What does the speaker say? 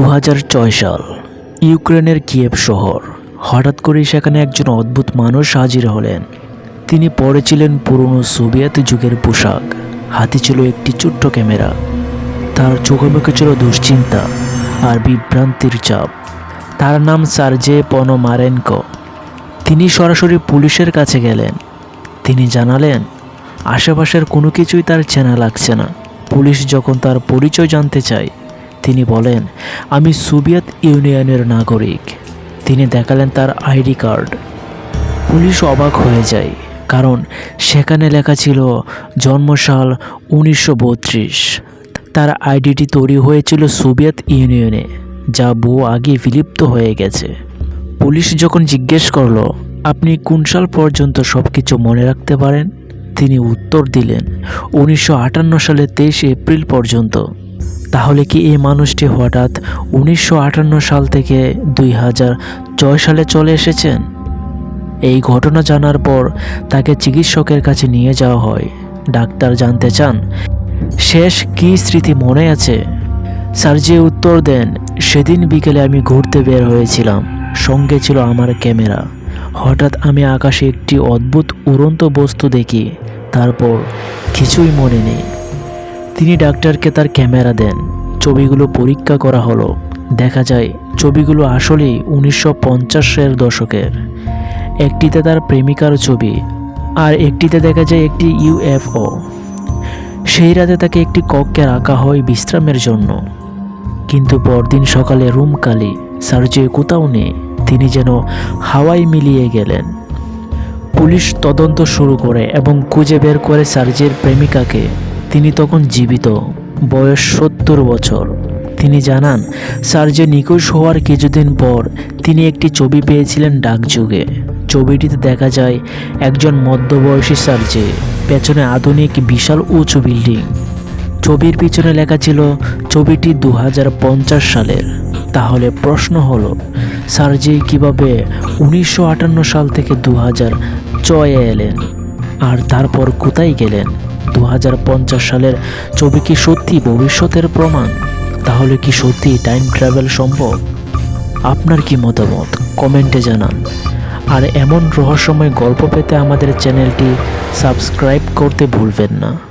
দু হাজার ছয় সাল, ইউক্রেনের কিয়েভ শহর। হঠাৎ করেই সেখানে একজন অদ্ভুত মানুষ হাজির হলেন। তিনি পরেছিলেন পুরনো সোভিয়েত যুগের পোশাক। হাতে ছিল একটি ছোট্ট ক্যামেরা। তার চোখে মুখে ছিল দুশ্চিন্তা আর বিভ্রান্তির চাপ। তার নাম সার্জে পনোমারেনকো। তিনি সরাসরি পুলিশের কাছে গেলেন। তিনি জানালেন, আশেপাশের কোনো কিছুই তার চেনা লাগছে না। পুলিশ যখন তার পরিচয় জানতে চায় তিনি বলেন, আমি সোভিয়েত ইউনিয়নের নাগরিক। তিনি দেখালেন তার আইডি কার্ড। পুলিশ অবাক হয়ে যায়, কারণ সেখানে লেখা ছিল, জন্মসাল উনিশশো বত্রিশ। তার আইডিটি তৈরি হয়েছিল সোভিয়েত ইউনিয়নে, যা বহু আগে বিলুপ্ত হয়ে গেছে। পুলিশ যখন জিজ্ঞেস করল, আপনি কোন সাল পর্যন্ত সব কিছু মনে রাখতে পারেন? তিনি উত্তর দিলেন, উনিশশো আটান্ন সালে তেইশে এপ্রিল পর্যন্ত। তাহলে কি এই মানুষটি হঠাৎ উনিশশো আটান্ন সাল থেকে দুই হাজার ছয় সালে চলে এসেছেন? এই ঘটনা জানার পর তাকে চিকিৎসকের কাছে নিয়ে যাওয়া হয়। ডাক্তার জানতে চান, শেষ কী স্মৃতি মনে আছে? স্যার যে উত্তর দেন, সেদিন বিকেলে আমি ঘুরতে বের হয়েছিলাম। সঙ্গে ছিল আমার ক্যামেরা। হঠাৎ আমি আকাশে একটি অদ্ভুত উড়ন্ত বস্তু দেখি। তারপর কিছুই মনে নেই। তিনি ডাক্তারকে তার ক্যামেরা দেন। ছবিগুলো পরীক্ষা করা হলো। দেখা যায়, ছবিগুলো আসলেই উনিশশো পঞ্চাশের দশকের। একটিতে তার প্রেমিকার ছবি, আর একটিতে দেখা যায় একটি ইউএফও সেই রাতে তাকে একটি কক্ষে রাখা হয় বিশ্রামের জন্য। কিন্তু পরদিন সকালে রুম কালি সার্জে কোথাও নেই, তিনি যেন হাওয়ায় মিলিয়ে গেলেন। পুলিশ তদন্ত শুরু করে এবং খুঁজে বের করে সার্জের প্রেমিকাকে। তিনি তখন জীবিত। বয়স সত্তর বছর। তিনি জানান সার্জে নিখোঁজ হওয়ার কিছুদিন পর তিনি একটি ছবি পেয়েছিলেন ডাকযুগে ছবিটিতে দেখা যায়, একজন মধ্যবয়সী সার্জে পেছনে আধুনিক বিশাল উঁচু বিল্ডিং। ছবির পিছনে লেখা ছিল, ছবিটি দু হাজার পঞ্চাশ সালের। তাহলে প্রশ্ন হলো সার্জি কীভাবে উনিশশো আটান্ন সাল থেকে দু হাজার এলেন? আর তারপর কোথায় গেলেন? দু হাজার পঞ্চাশ সালের ছবি কি সত্যি ভবিষ্যতের প্রমাণ? তাহলে কি সত্যি টাইম ট্রাভেল সম্ভব? আপনার কি মতামত? কমেন্টে জানান। আর এমন রহস্যময় গল্প পেতে আমাদের চ্যানেলটি সাবস্ক্রাইব করতে ভুলবেন না।